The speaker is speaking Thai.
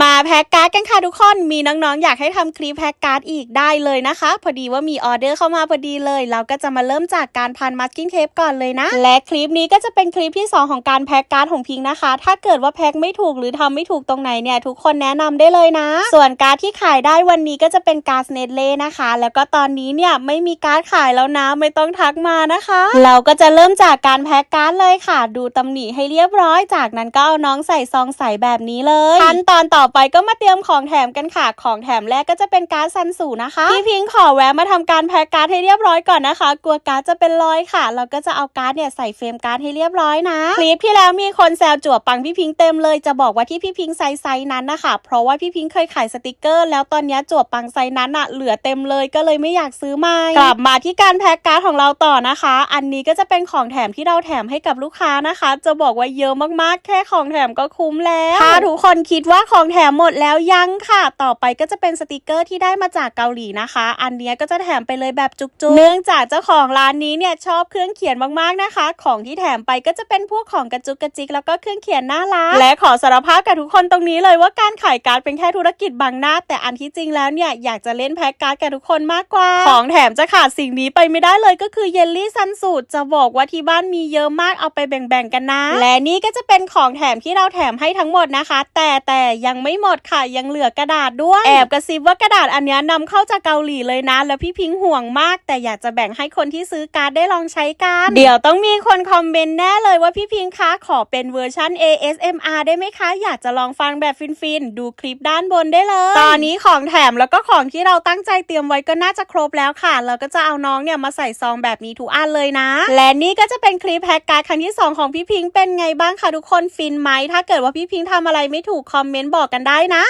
มาแพ็กการ์ดกันค่ะทุกคน มีน้องๆอยากให้ทำคลิปแพ็กการ์ดอีกได้เลยนะคะ พอดีว่ามีออเดอร์เข้ามาพอดีเลย เราก็จะมาเริ่มจากการพันมัสกิ้งเทปก่อนเลยนะ และคลิปนี้ก็จะเป็นคลิปที่ 2 ของการแพ็กการ์ดของพิงนะคะ ถ้าเกิดว่าแพ็กไม่ถูกหรือทำไม่ถูกตรงไหนเนี่ยทุกคนแนะนำได้เลยนะ ส่วนการ์ดที่ขายได้วันนี้ก็จะเป็นการ์ดเนตเล่นะคะ แล้วก็ตอนนี้เนี่ยไม่มีการ์ดขายแล้วนะไม่ต้องทักมานะคะ เราก็จะเริ่มจากการแพ็กการ์ดเลยค่ะ ดูตำหนิให้เรียบร้อย จากนั้นก็เอาน้องใส่ซองใส่แบบนี้เลยขั้นตอนต่อ่อไปก็มาเตรียมของแถมกันค่ะ ของแถมแรกก็จะเป็นการ์ดซันสูนะคะ พี่พิงขอแวะมาทำการแพ็กการ์ดให้เรียบร้อยก่อนนะคะ กลัวการ์ดจะเป็นรอยค่ะ เราก็จะเอาการ์ดเนี่ยใส่เฟรมการ์ดให้เรียบร้อยนะ คลิปที่แล้วมีคนแซวจั่วปังพี่พิงเต็มเลย จะบอกว่าที่พี่พิงไซส์ไซนั้นนะคะ เพราะว่าพี่พิงเคยขายสติกเกอร์ แล้วตอนนี้จั่วปังไซนั้นอะเหลือเต็มเลยก็เลยไม่อยากซื้อใหม่กลับมาที่การแพ็กการ์ดของเราต่อนะคะ อันนี้ก็จะเป็นของแถมที่เราแถมให้กับลูกค้านะคะ จะบอกว่าเยอะมากๆ แค่ของแถมก็คุ้มแล้วถ้าทุกคนคิดว่าของแถมหมดแล้วยังค่ะ ต่อไปก็จะเป็นสติกเกอร์ที่ได้มาจากเกาหลีนะคะ อันเนี้ยก็จะแถมไปเลยแบบจุกๆ เนื่องจากเจ้าของร้านนี้เนี่ยชอบเครื่องเขียนมากๆนะคะ ของที่แถมไปก็จะเป็นพวกของกระจุกกระจิกแล้วก็เครื่องเขียนน่ารัก และขอสารภาพกับทุกคนตรงนี้เลยว่าการขายการ์ดเป็นแค่ธุรกิจบังหน้า แต่อันที่จริงแล้วเนี่ยอยากจะเล่นแพ็กการ์ดกับทุกคนมากกว่า ของแถมจะขาดสิ่งนี้ไปไม่ได้เลยก็คือเยลลี่ซันสูตรจะบอกว่าที่บ้านมีเยอะมากเอาไปแบ่งๆกันนะ และนี่ก็จะเป็นของแถมที่เราแถมให้ทั้งหมดนะคะ แต่แต่ยังไม่หมดค่ะ ยังเหลือกระดาษด้วย แอบกระซิบว่ากระดาษอันนี้ยนำเข้าจากเกาหลีเลยนะ แล้วพี่พิงห่วงมาก แต่อยากจะแบ่งให้คนที่ซื้อการ์ดได้ลองใช้กันเดี๋ยวต้องมีคนคอมเมนต์แน่เลยว่าพี่พิงคะขอเป็นเวอร์ชัน ASMR ได้ไหมคะ อยากจะลองฟังแบบฟินๆดูคลิปด้านบนได้เลย ตอนนี้ของแถมแล้วก็ของที่เราตั้งใจเตรียมไว้ก็น่าจะครบแล้วค่ะ เราก็จะเอาน้องเนี่ยมาใส่ซองแบบนี้ทุกอันเลยนะ และนี่ก็จะเป็นคลิปแพ็กการ์ดครั้งที่ 2 ของพี่พิงเป็นไงบ้างคะทุกคนฟินไหมถ้าเกิดว่าพี่พิงค์ทำอะไรไม่ถูกคอมเมนต์บอกกันได้นะ